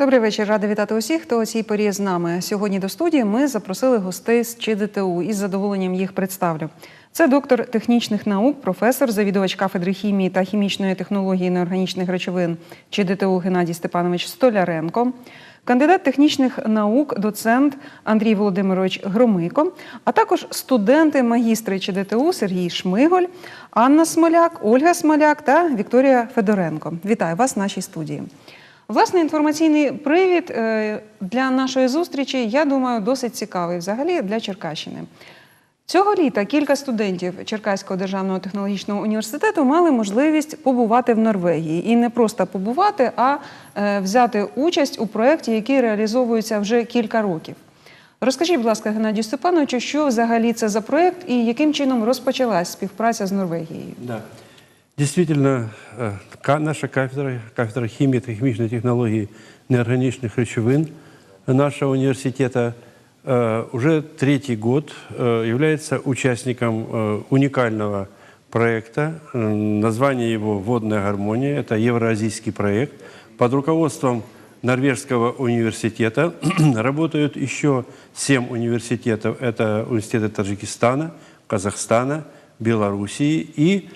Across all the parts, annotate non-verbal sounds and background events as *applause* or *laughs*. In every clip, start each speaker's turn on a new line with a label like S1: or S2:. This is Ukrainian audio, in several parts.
S1: Добрий вечір. Рада вітати усіх, хто о цій порі з нами. Сьогодні до студії ми запросили гостей з ЧДТУ і з задоволенням їх представлю. Це доктор технічних наук, професор, завідувач кафедри хімії та хімічної технології неорганічних речовин ЧДТУ Геннадій Степанович Столяренко, кандидат технічних наук, доцент Андрій Володимирович Громико, а також студенти магістри ЧДТУ Сергій Шмиголь, Анна Смоляк, Ольга Смоляк та Вікторія Федоренко. Вітаю вас в нашій студії. Власне, інформаційний привід е, для нашої зустрічі, я думаю, досить цікавий взагалі для Черкащини. Цього літа кілька студентів Черкаського державного технологічного університету мали можливість побувати в Норвегії. І не просто побувати, а е, взяти участь у проєкті, який реалізовується вже кілька років. Розкажіть, будь ласка, Геннадію Степановичу, що взагалі це за проєкт і яким чином розпочалась співпраця з Норвегією?
S2: Да. Действительно, э, наша кафедра, кафедра химии и химичной технологии неорганичных речевин нашего университета э, уже третий год э, является участником уникального проекта. Название его «Водная гармония». Это евроазийский проект. Под руководством Норвежского университета *clears throat* работают еще семь университетов. Это университеты Таджикистана, Казахстана, Белоруссии и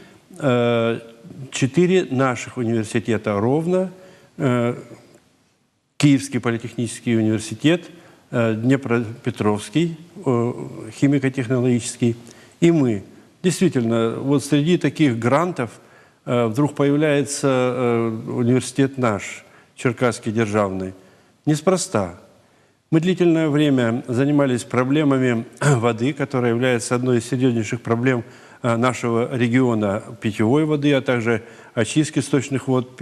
S2: четыре наших университета ровно. Э, Киевский политехнический университет, э, Днепропетровский э, химико-технологический и мы. Действительно, вот среди таких грантов э, вдруг появляется э, университет наш, Черкасский державный. Неспроста. Мы длительное время занимались проблемами *clears throat* воды, которая является одной из серьезнейших проблем э, нашего региона питьевой воды, а также очистки сточных вод,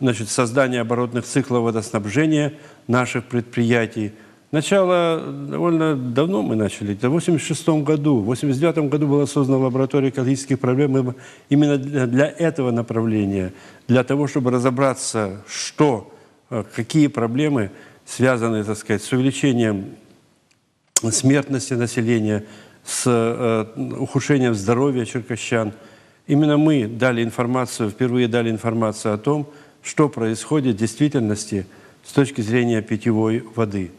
S2: значит, создание оборотных циклов водоснабжения наших предприятий. Начало довольно давно мы начали, это в 86 году. В 89 году была создана лаборатория экологических проблем именно для для этого направления, для того, чтобы разобраться, что, э, какие проблемы связаны, так сказать, с увеличением смертности населения, с э, ухудшением здоровья черкащан. Именно мы дали информацию, впервые дали информацию о том, что происходит в действительности с точки зрения питьевой воды.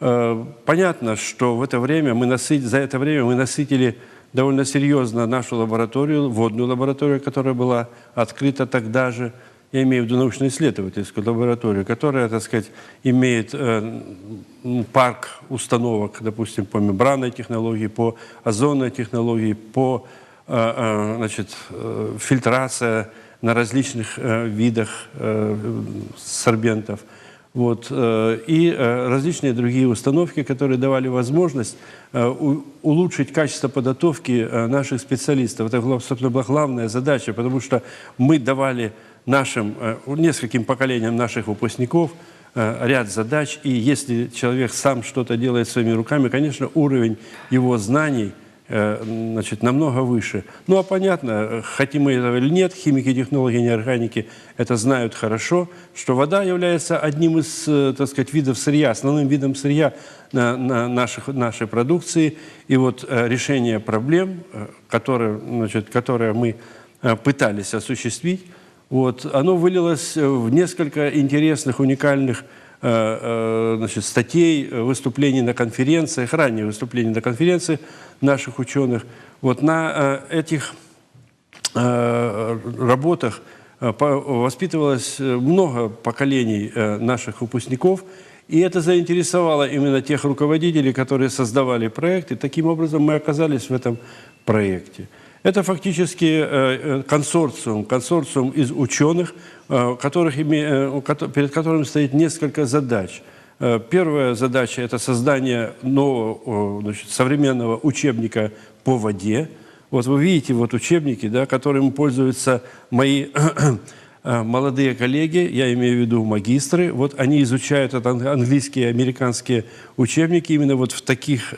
S2: Э, Понятно, что в это время мы насыт- за это время мы насытили довольно серьезно нашу лабораторию, водную лабораторию, которая была открыта тогда же, я имею в виду научно-исследовательскую лабораторию, которая, так сказать, имеет э, парк установок, допустим, по мембранной технологии, по озонной технологии, по э, э, значит, э, фильтрация на различных э, видах э, сорбентов. Вот, э, и э, различные другие установки, которые давали возможность э, у- улучшить качество подготовки э, наших специалистов. Это, собственно, была главная задача, потому что мы давали нашим, э, нескольким поколениям наших выпускников э, ряд задач, и если человек сам что-то делает своими руками, конечно, уровень его знаний э, значит, намного выше. Ну, а понятно, хотим мы этого или нет, химики, технологи, неорганики это знают хорошо, что вода является одним из, так сказать, видов сырья, основным видом сырья на, на наших, нашей продукции. И вот решение проблем, которые, значит, которые мы пытались осуществить, вот, оно вылилось э, в несколько интересных, уникальных э, э, значит, статей, выступлений на конференциях, ранних выступлений на конференциях наших ученых. Вот на этих работах воспитывалось много поколений наших выпускников, и это заинтересовало именно тех руководителей, которые создавали проект, и таким образом мы оказались в этом проекте. Это фактически э, э, консорциум, консорциум из ученых, э, которых перед которым стоит несколько задач. Первая задача – это создание нового, значит, современного учебника по воде. Вот вы видите вот учебники, да, которыми пользуются мои *clears throat* молодые коллеги, я имею в виду магистры, вот они изучают английские, американские учебники именно вот в таких,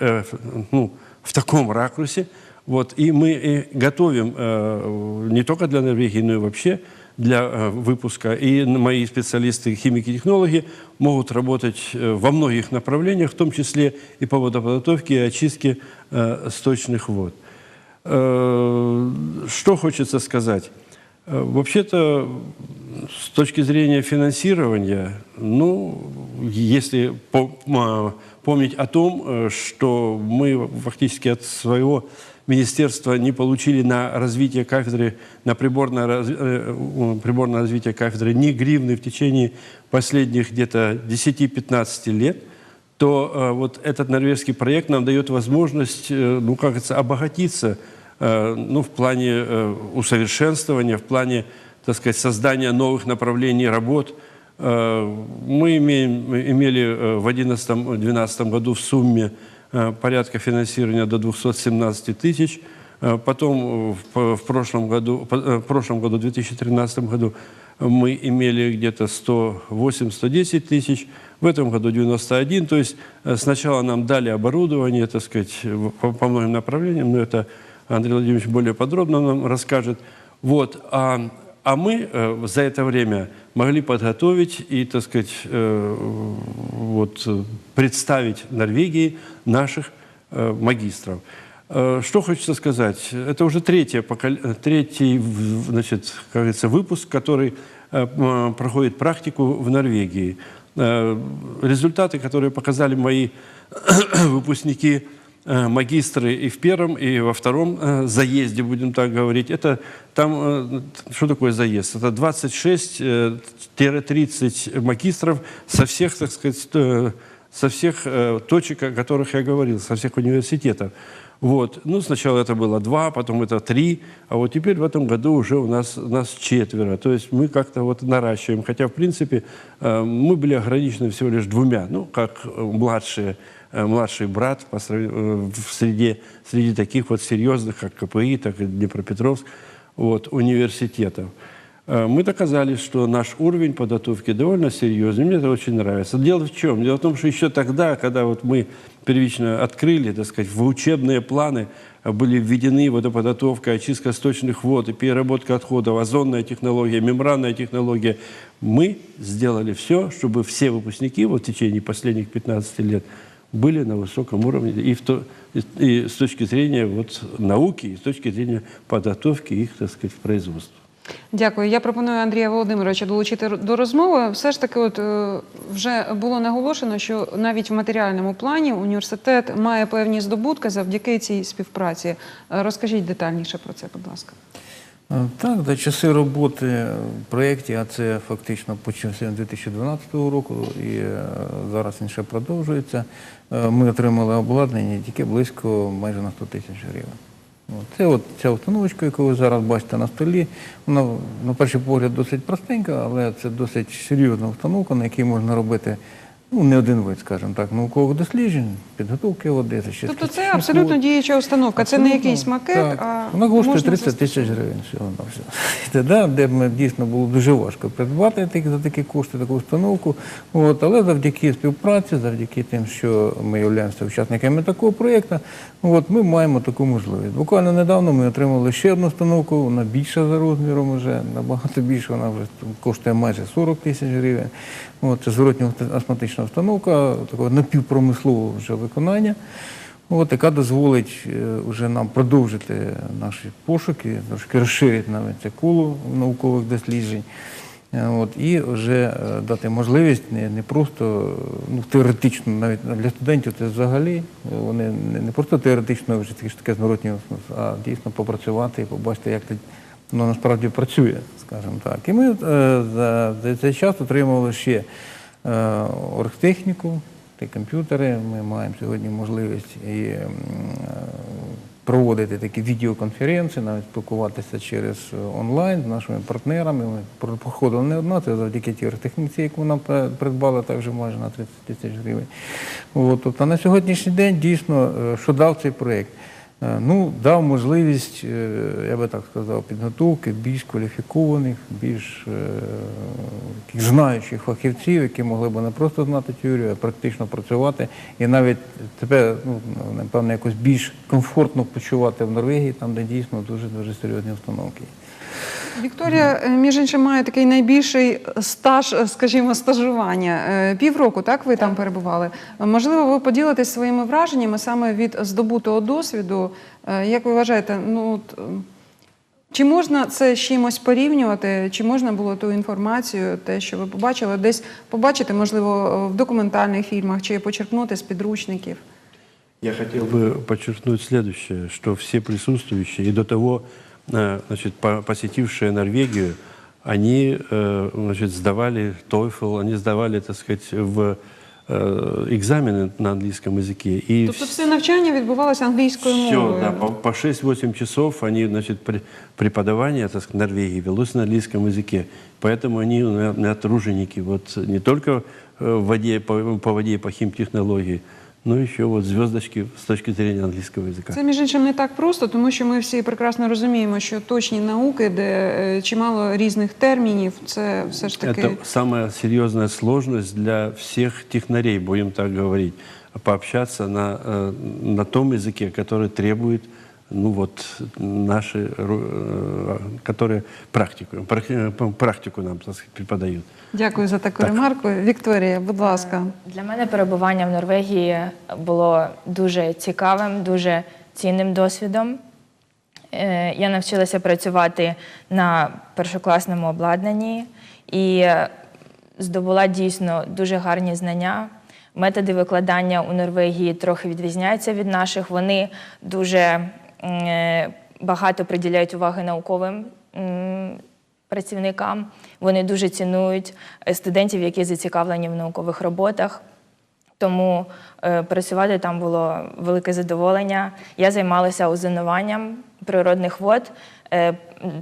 S2: ну, в таком ракурсе. Вот, и мы и готовим э, не только для Норвегии, но и вообще для э, выпуска. И мои специалисты, химики-технологи, могут работать э, во многих направлениях, в том числе и по водоподготовке и очистке э, сточных вод. Э, Что хочется сказать? Э, Вообще-то, с точки зрения финансирования, ну, если м, помнить о том, э, что мы фактически от своего министерства не получили на развитие кафедры, на приборное, э, приборное развитие кафедры ни гривны в течение последних где-то 10-15 лет, то э, вот этот норвежский проект нам дает возможность, э, ну, как это, обогатиться ну, в плане усовершенствования, в плане, так сказать, создания новых направлений работ. Мы имеем, имели в 2011-2012 году в сумме порядка финансирования до 217 тысяч. Э, Потом э, в, п- в прошлом году, по- э, в прошлом году, в 2013 году, мы имели где-то 108-110 тысяч, в этом году 91. То есть э, сначала нам дали оборудование, так сказать, в- по, по многим направлениям, но это Андрей Владимирович более подробно нам расскажет. Вот. А, а мы э, за это время могли подготовить и, так сказать, э, вот, э, представить Норвегии наших э, магистров. Э, Что хочется сказать? Это уже третье покол- э, третий в- значит, как говорится, выпуск, который э, м, проходит практику в Норвегии. Э, Результаты, которые показали мои *clears throat* выпускники, э, магистры и в первом, и во втором э, заезде, будем так говорить, это там, э, что такое заезд? Это 26-30 магистров со всех, так сказать, э, со всех э, точек, о которых я говорил, со всех университетов. Вот. Ну, сначала это было два, потом это три, а вот теперь в этом году уже у нас, у нас четверо. То есть мы как-то вот наращиваем. Хотя, в принципе, э, мы были ограничены всего лишь двумя, ну, как э, младшие, э, младший брат по э, в среде, среди таких вот серьезных, как КПИ, так и Днепропетровск, вот, университетов. Э, Мы доказали, что наш уровень подготовки довольно серьезный. Мне это очень нравится. Дело в чем? Дело в том, что еще тогда, когда вот мы первично открыли, так сказать, в учебные планы э, были введены водоподготовка, очистка сточных вод переработка отходов, озонная технология, мембранная технология, мы сделали все, чтобы все выпускники вот в течение последних 15 лет были на высоком уровне и, в то, и, и с точки зрения вот, науки, и с точки зрения подготовки их, так сказать, в.
S1: Дякую. Я пропоную Андрія Володимировича долучити до розмови. Все ж таки, от е, вже було наголошено, що навіть в матеріальному плані університет має певні здобутки завдяки цій співпраці. Е, Розкажіть детальніше про це, будь ласка.
S3: Е, Так, за часи роботи в проєкті, а це фактично почався 2012 року, і е, зараз він ще продовжується. е, Ми отримали обладнання тільки близько майже на 100 тисяч гривень. Це от ця установочка, яку ви зараз бачите на столі, вона на перший погляд досить простенька, але це досить серйозна установка, на якій можна робити ну, не один вид, скажімо так, наукових досліджень, підготовки води, зачистки
S1: Тобто це абсолютно діюча установка. Це не якийсь макет,
S3: так.
S1: а
S3: вона коштує
S1: можна
S3: 30 тисяч гривень всього на все. *laughs* Да, де ми дійсно було дуже важко придбати такі- за такі кошти таку установку. От, але завдяки співпраці, завдяки тим, що ми являємося учасниками такого проєкту, от, ми маємо таку можливість. Буквально недавно ми отримали ще одну установку, вона більша за розміром вже, набагато більше, вона вже коштує майже 40 тисяч гривень. От, зворотня астматична установка, такого напівпромислового вже виконання. От, яка дозволить е, вже нам продовжити наші пошуки, трошки розширити навіть це коло наукових досліджень. Е, От, і вже е, дати можливість не, не просто ну, теоретично, навіть для студентів це взагалі, е, вони не, просто теоретично вже таке зворотнє, а дійсно попрацювати і побачити, як це воно насправді працює, скажімо так. І ми е, за, цей час отримали ще е, оргтехніку, та комп'ютери. Ми маємо сьогодні можливість е, проводити такі відеоконференції, навіть спілкуватися через онлайн з нашими партнерами. Ми про- проходили не одна, це завдяки тій оргтехніці, яку нам придбали також майже на 30 тисяч гривень. От, тобто на сьогоднішній день дійсно, що дав цей проєкт? Е, Ну, дав можливість, е, я би так сказав, підготовки більш кваліфікованих, більш е, знаючих фахівців, які могли б не просто знати теорію, а практично працювати. І навіть тебе, ну, напевно, якось більш комфортно почувати в Норвегії, там, де дійсно дуже дуже серйозні установки.
S1: Вікторія, е, між іншим, має такий найбільший стаж, е, скажімо, стажування. Е, Півроку, так, ви там перебували. Можливо, ви поділитесь своїми враженнями саме від здобутого досвіду. Як ви вважаєте, ну, Чи можна це з чимось порівнювати? Чи можна було ту інформацію, те, що ви побачили, десь побачити, можливо, в документальних фільмах чи почерпнути з підручників?
S2: Я хотел бы подчеркнуть следующее, что все присутствующие и до того значит, по- посетившие Норвегию, они э, значит, сдавали TOEFL, они сдавали, так сказать, в э, экзамены на английском языке. И
S1: Тобто все навчання відбувалося англійською
S2: все,
S1: мовою.
S2: да, по, по 6-8 часов они, значит, при- преподавание так сказать, Норвегии велось на английском языке. Поэтому они на- на труженики вот не только э, в воде, по, по воде по химтехнологии, но еще вот звездочки с точки зрения английского языка.
S1: Це між іншим не так просто, тому що ми всі прекрасно розуміємо, що точні науки, де е, чимало різних термінів, це все ж таки
S2: Это самая серьезная сложность для всех технарей, будем так говорить, пообщаться на, э, на том языке, который требует ну вот, наши, ру- э, которые практику, прак- э, практику нам так сказать, преподают.
S1: дякую за таку ремарку. Вікторія, будь ласка.
S4: Для мене перебування в Норвегії було дуже цікавим, дуже цінним досвідом. Е, Я навчилася працювати на першокласному обладнанні і е, здобула дійсно дуже гарні знання. Методи викладання у Норвегії трохи відрізняються від наших. Вони дуже м, е, багато приділяють уваги науковим працівникам. Вони дуже цінують е, студентів, які зацікавлені в наукових роботах. Тому е, працювати там було велике задоволення. Я займалася озонуванням природних вод. Е,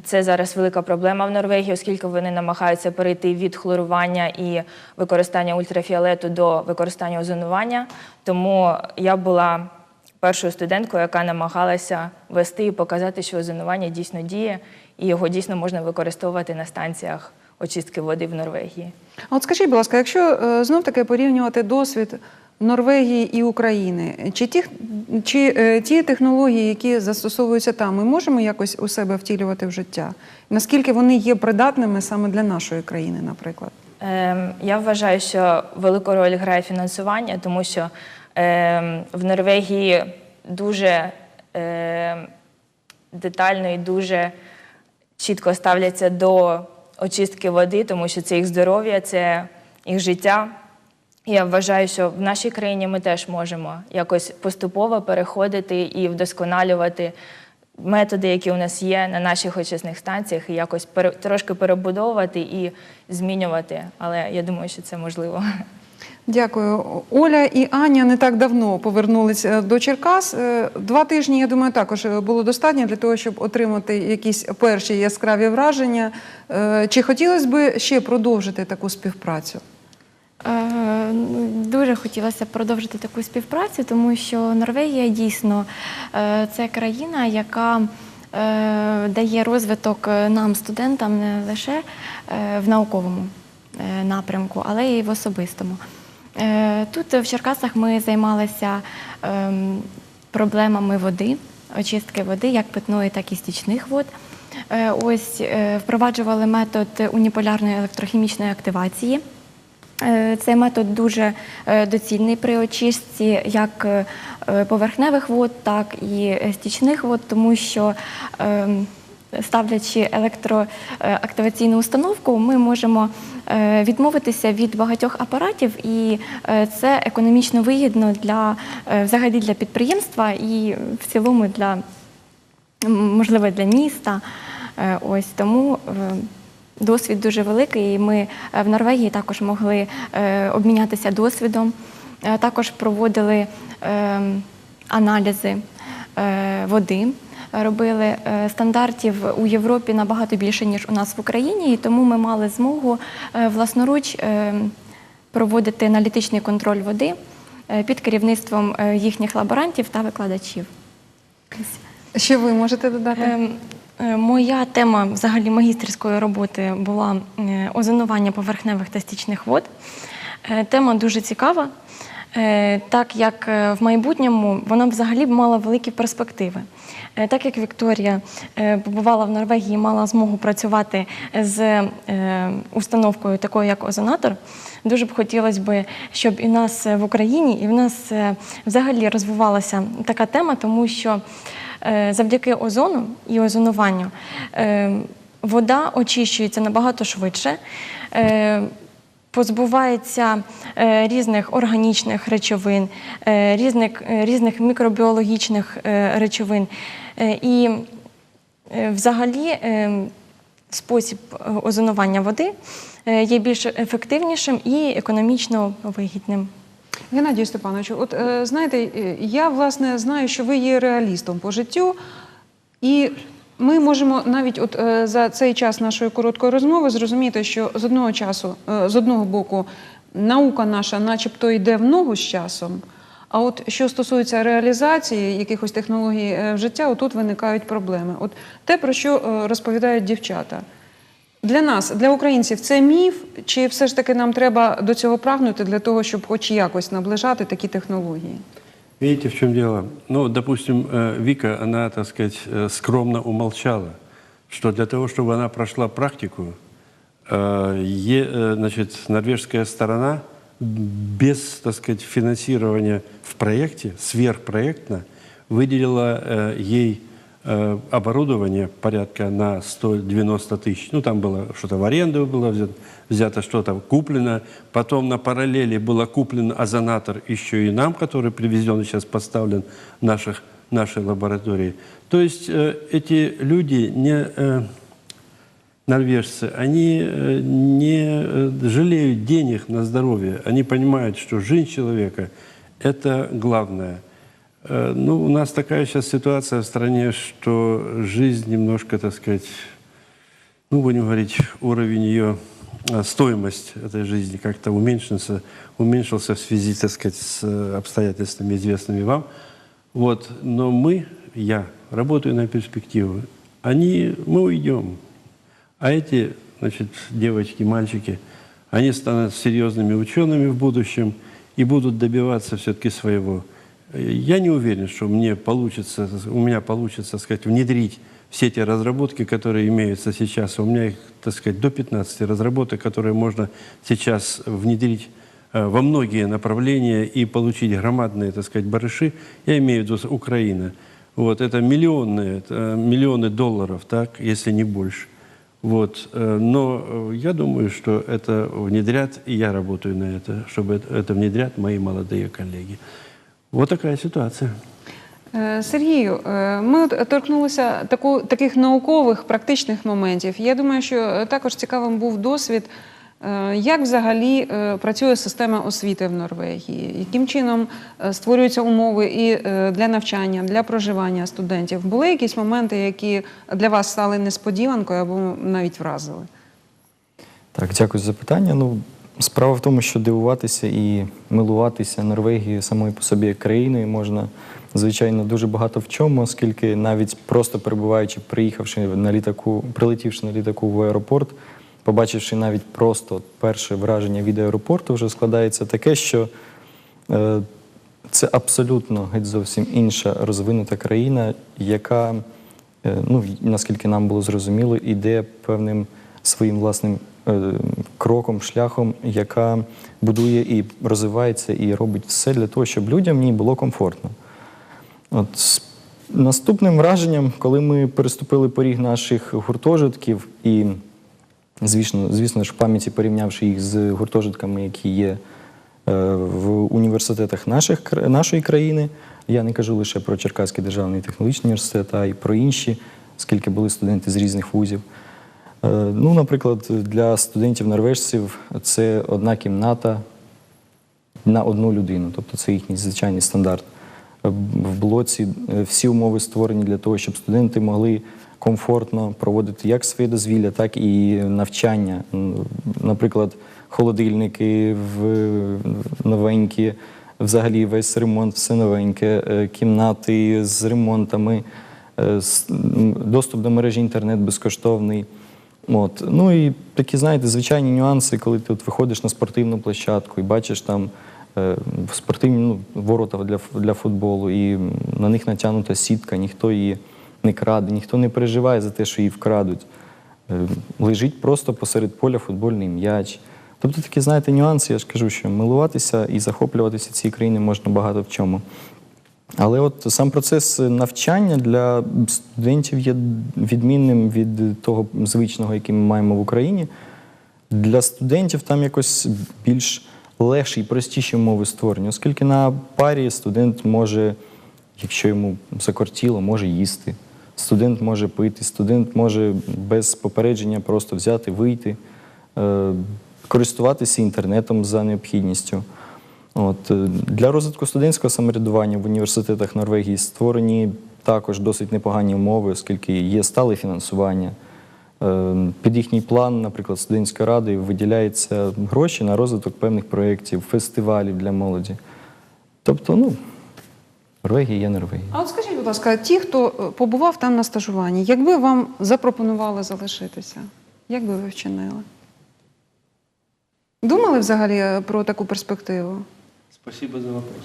S4: Це зараз велика проблема в Норвегії, оскільки вони намагаються перейти від хлорування і використання ультрафіолету до використання озонування. Тому я була першою студенткою, яка намагалася вести і показати, що озонування дійсно діє, і його дійсно можна використовувати на станціях очистки води в Норвегії.
S1: А от скажіть, будь ласка, якщо е, знов таки порівнювати досвід Норвегії і України, чи ті, чи е, ті технології, які застосовуються там, ми можемо якось у себе втілювати в життя? Наскільки вони є придатними саме для нашої країни, наприклад?
S4: Ем, Я вважаю, що велику роль грає фінансування, тому що в Норвегії дуже ем, детально і дуже чітко ставляться до очистки води, тому що це їх здоров'я, це їх життя. Я вважаю, що в нашій країні ми теж можемо якось поступово переходити і вдосконалювати методи, які у нас є на наших очисних станціях, і якось пере- трошки перебудовувати і змінювати. Але я думаю, що це можливо.
S1: Дякую. Оля і Аня не так давно повернулися до Черкас. Е, Два тижні, я думаю, також е, було достатньо для того, щоб отримати якісь перші яскраві враження. Е, Чи хотілося б ще продовжити таку співпрацю?
S5: Е, ну, Дуже хотілося продовжити таку співпрацю, тому що Норвегія дійсно е, це країна, яка е, дає розвиток е, нам, студентам, не лише е, в науковому е, напрямку, але й в особистому. Е, Тут в Черкасах ми займалися ем, проблемами води, очистки води, як питної, так і стічних вод. Е, Ось е, впроваджували метод уніполярної електрохімічної активації. Е, Цей метод дуже е, доцільний при очистці як е, поверхневих вод, так і е, стічних вод, тому що ем, ставлячи електроактиваційну установку, ми можемо е, відмовитися від багатьох апаратів, і е, це економічно вигідно для е, взагалі для підприємства і в цілому для можливо для міста. Ось тому досвід дуже великий. І ми в Норвегії також могли обмінятися досвідом. Також проводили е, аналізи води. Робили е, стандартів у Європі набагато більше ніж у нас в Україні, і тому ми мали змогу е, власноруч е, проводити аналітичний контроль води під керівництвом їхніх лаборантів та викладачів.
S1: Що ви можете додати?
S5: Ем, Моя тема взагалі магістерської роботи була озонування поверхневих та стічних вод. Тема дуже цікава, так як е, в майбутньому вона взагалі б мала великі перспективи. Е, Так як Вікторія е, побувала в Норвегії, мала змогу працювати з е, установкою такою, як озонатор, дуже б хотілося б, щоб і в нас в Україні, і в нас е, взагалі розвивалася така тема, тому що е, завдяки озону і озонуванню е, вода очищується набагато швидше. Позбувається е, різних органічних речовин, е, різних, е, різних мікробіологічних речовин. І взагалі спосіб озонування води є більш ефективнішим і економічно вигідним.
S1: Геннадію Степановичу, от знаєте, я власне знаю, що ви є реалістом по життю, і ми можемо навіть от е, за цей час нашої короткої розмови зрозуміти, що з одного часу, е, з одного боку, наука наша, начебто, йде в ногу з часом. А от що стосується реалізації якихось технологій е, в життя, отут виникають проблеми. От те, про що розповідають дівчата. Для нас, для українців, це міф, чи все ж таки нам треба до цього прагнути для того, щоб хоч якось наближати такі технології?
S2: Видите, в чем дело? Ну, допустим, э, Вика, она, так сказать, э, скромно умолчала, что для того, чтобы она прошла практику, э, е- э, значит, норвежская сторона без, так сказать, финансирования в проекте, сверхпроектно, выделила э, ей э, оборудование порядка на 190 тысяч. Ну, там было что-то в аренду было взято, взято что-то куплено. Потом на параллели было куплен озонатор еще и нам, который привезен и сейчас поставлен в наших, нашей лаборатории. То есть э, эти люди не... э, норвежцы, они э, не э, жалеют денег на здоровье. Они понимают, что жизнь человека – это главное. Э, Ну, у нас такая сейчас ситуация в стране, что жизнь немножко, так сказать, ну, будем говорить, уровень ее, э, стоимость этой жизни как-то уменьшился, уменьшился в связи, так сказать, с э, обстоятельствами, известными вам. Вот. Но мы, я, работаю на перспективу. Они, мы уйдем. А эти, значит, девочки, мальчики, они станут серьезными учеными в будущем и будут добиваться все-таки своего. Я не уверен, что мне получится, у меня получится, сказать, внедрить все те разработки, которые имеются сейчас. У меня их, так сказать, до 15 разработок, которые можно сейчас внедрить э, во многие направления и получить громадные, так сказать, барыши. Я имею в виду Украина. Вот, это миллионные, это миллионы долларов, так, если не больше. Вот. э, Но э, я думаю, что это внедрят, и я работаю на это, чтобы это внедрят мои молодые коллеги. Вот такая ситуация.
S1: Е, Сергію, е, ми торкнулися таку, таких наукових, практичних моментів. Я думаю, що е, також цікавим був досвід, як взагалі працює система освіти в Норвегії, яким чином створюються умови і для навчання, для проживання студентів. Були якісь моменти, які для вас стали несподіванкою або навіть вразили?
S6: Так, дякую за запитання. Ну, справа в тому, що дивуватися і милуватися Норвегією самою по собі країною можна, звичайно, дуже багато в чому, оскільки навіть просто перебуваючи, приїхавши на літаку, прилетівши на літаку в аеропорт, побачивши навіть просто перше враження від аеропорту, вже складається таке, що е, це абсолютно геть зовсім інша розвинута країна, яка, е, ну, наскільки нам було зрозуміло, іде певним своїм власним кроком, шляхом, яка будує і розвивається, і робить все для того, щоб людям в ній було комфортно. От наступним враженням, коли ми переступили поріг наших гуртожитків і, звісно, звісно ж, в пам'яті порівнявши їх з гуртожитками, які є е, в університетах наших, нашої країни, я не кажу лише про Черкаський державний технологічний університет, а й про інші, оскільки були студенти з різних вузів. Е, Ну, наприклад, для студентів-норвежців це одна кімната на одну людину, тобто це їхній звичайний стандарт. Е, В блоці е, всі умови створені для того, щоб студенти могли комфортно проводити як своє дозвілля, так і навчання. Наприклад, холодильники новенькі, взагалі весь ремонт, все новеньке, кімнати з ремонтами, доступ до мережі інтернет безкоштовний. От. Ну і такі, знаєте, звичайні нюанси, коли ти от виходиш на спортивну площадку і бачиш там е, спортивні ну, ворота для, для футболу, і на них натягнута сітка, ніхто її не краде, ніхто не переживає за те, що її вкрадуть. Е, лежить просто посеред поля футбольний м'яч. Тобто такі, знаєте, нюанси, я ж кажу, що милуватися і захоплюватися цією країною можна багато в чому. Але от сам процес навчання для студентів є відмінним від того звичного, який ми маємо в Україні. Для студентів там якось більш легші і простіші умови створені, оскільки на парі студент може, якщо йому закортіло, може їсти. Студент може пити, студент може без попередження просто взяти, вийти, е, користуватися інтернетом за необхідністю. От, е, для розвитку студентського самоврядування в університетах Норвегії створені також досить непогані умови, оскільки є стале фінансування. Е, Під їхній план, наприклад, студентської ради виділяються гроші на розвиток певних проєктів, фестивалів для молоді. Тобто, ну, Норвегія є Норвегія.
S1: А от скажіть, будь ласка, ті, хто е, побував там на стажуванні, якби вам запропонували залишитися, як би ви вчинили? Думали взагалі про таку перспективу?
S2: Спасибо за вопрос.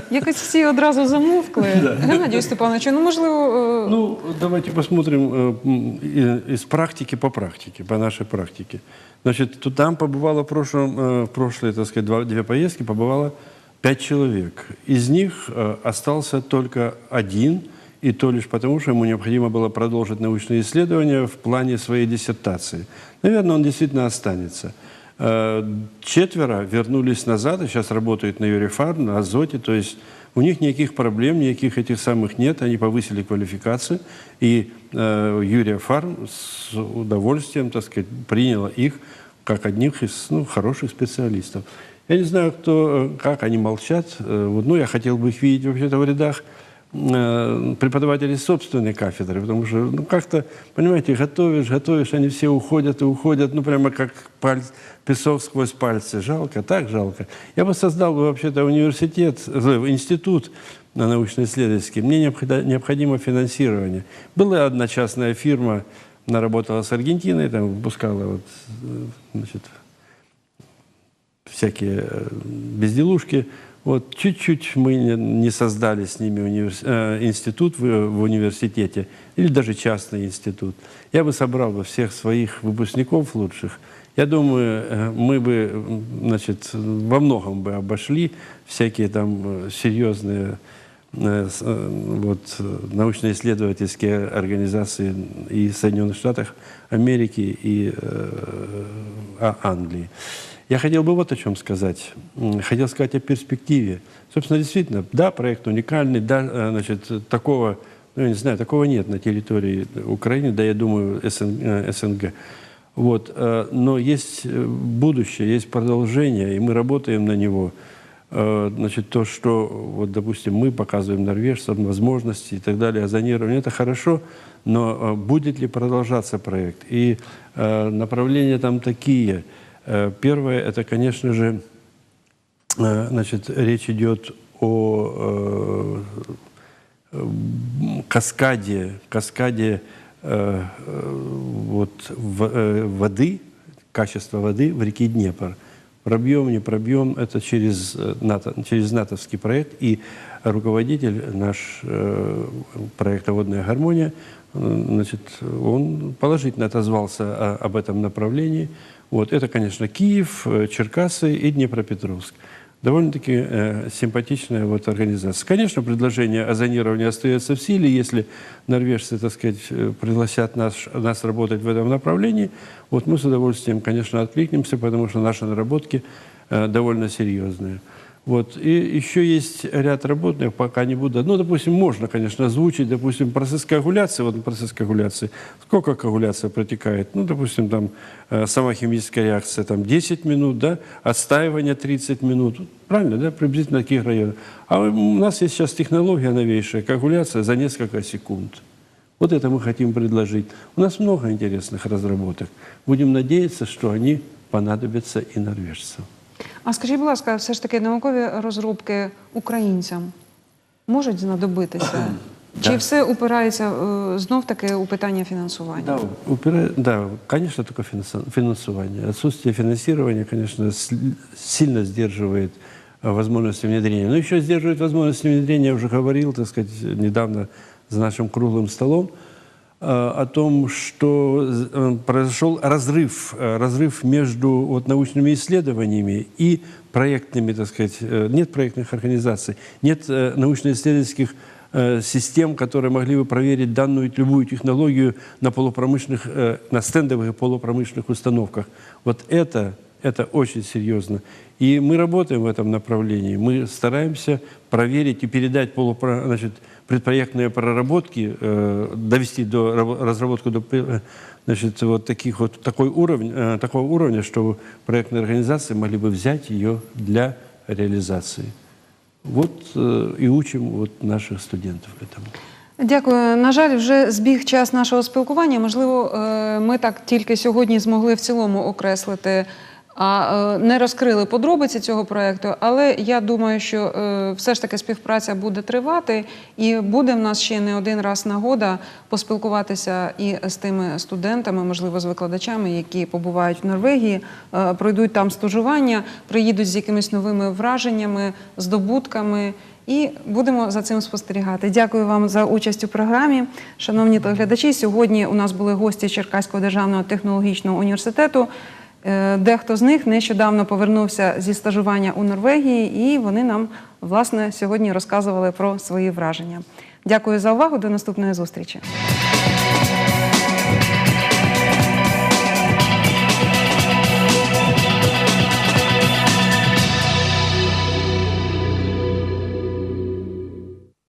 S2: *laughs*
S1: Якось всі одразу замовкли. *laughs* Геннадію Степановичу, ну можливо,
S2: Ну, давайте посмотрим из практики по практике, по нашей практике. Значит, тут там побывало в прошлом, в прошлые, так сказать, два, две поездки, побывало пять человек. Из них остался только один, и то лишь потому, что ему необходимо было продолжить научные исследования в плане своей диссертации. Наверное, он действительно останется. Четверо вернулись назад и сейчас работают на Юрифарм, на Азоте, то есть у них никаких проблем, никаких этих самых нет, они повысили квалификацию, и э, Юрия Фарм с удовольствием, так сказать, приняла их как одних из ну, хороших специалистов. Я не знаю, кто, э, как они молчат, э, вот, ну, я хотел бы их видеть вообще-то в рядах преподавателей собственной кафедры, потому что, ну, как-то, понимаете, готовишь, готовишь, они все уходят и уходят, ну, прямо как паль- песок сквозь пальцы. Жалко, так жалко. Я бы создал бы вообще-то университет, э, институт научно-исследовательский. Мне необходи- необходимо финансирование. Была одна частная фирма, она работала с Аргентиной, там выпускала вот, э, значит, всякие э, безделушки. Вот чуть-чуть мы не- создали с ними универс- э, институт в, в университете или даже частный институт. Я бы собрал бы всех своих выпускников лучших. Я думаю, э, мы бы, значит, во многом бы обошли всякие там э, серьезные вот, э, научно-исследовательские организации и Соединенных Штатах Америки, и э, А- Англии. Я хотел бы вот о чем сказать. Хотел сказать о перспективе. Собственно, действительно, да, проект уникальный, да, э, значит, такого, ну, я не знаю, такого нет на территории Украины, да, я думаю, СН- э, СНГ. Вот, э, но есть э, будущее, есть продолжение, и мы работаем на него. Э, Значит, то, что, вот, допустим, мы показываем норвежцам возможности и так далее, озонирование, это хорошо, но э, будет ли продолжаться проект? И э, направления там такие. Первое, это, конечно же, значит, речь идет о каскаде, каскаде вот, воды, качества воды в реке Днепр. Пробьем, не пробьем, это через, э, НАТО, через натовский проект. И руководитель наш э, проекта «Водная гармония», э, значит, он положительно отозвался о- об этом направлении. Вот, это, конечно, Киев, э, Черкасы и Днепропетровск. Довольно-таки э, симпатичная вот организация. Конечно, предложение о зонировании остается в силе, если норвежцы, так сказать, э, пригласят нас, нас работать в этом направлении. Вот мы с удовольствием, конечно, откликнемся, потому что наши наработки э, довольно серьезные. Вот. И еще есть ряд работ, я пока не буду. Ну, допустим, можно, конечно, озвучить, допустим, процесс коагуляции. Вот процесс коагуляции. Сколько коагуляция протекает? Ну, допустим, там э, сама химическая реакция там 10 минут, да, отстаивание 30 минут. Правильно, да, приблизительно таких районах. А у нас есть сейчас технология новейшая, коагуляция за несколько секунд. Вот это мы хотим предложить. У нас много интересных разработок. Будем надеяться, что они понадобятся и норвежцам.
S1: а скажіть, будь ласка, все ж таки наукові розробки українцям можуть знадобитися? Чи все упирається е, знов таки у питання фінансування?
S2: Да, упира- да, конечно, только финанса- финансование. Отсутствие финансирования, конечно, с- сильно сдерживает э, возможности внедрения. Но еще сдерживает возможности внедрения, я уже говорил, так сказать, недавно за нашим круглым столом, э, о том, что э, произошел разрыв, э, разрыв между вот, научными исследованиями и проектными, так сказать, э, нет проектных организаций, нет э, научно-исследовательских э, систем, которые могли бы проверить данную любую технологию на полупромышленных, э, на стендовых и полупромышленных установках. Вот это, это очень серьезно. И мы работаем в этом направлении. Мы стараемся проверить и передать полупро, значит, предпроектные проработки, э, довести до рабо- разработку до пе- значит, вот таких вот такой уровень, э, такого уровня, что проектные организации могли бы взять ее для реализации. Вот э, и учим вот наших студентов этому.
S1: Дякую. На жаль, вже збіг час нашого спілкування. Можливо, е, ми так тільки сьогодні змогли в цілому окреслити, а е, не розкрили подробиці цього проєкту. Але я думаю, що е, все ж таки співпраця буде тривати, і буде в нас ще не один раз нагода поспілкуватися і з тими студентами, можливо, з викладачами, які побувають в Норвегії, е, пройдуть там стажування, приїдуть з якимись новими враженнями, здобутками. І будемо за цим спостерігати. Дякую вам за участь у програмі. Шановні телеглядачі, сьогодні у нас були гості Черкаського державного технологічного університету. Е, Дехто з них нещодавно повернувся зі стажування у Норвегії, і вони нам власне сьогодні розказували про свої враження. Дякую за увагу. До наступної зустрічі.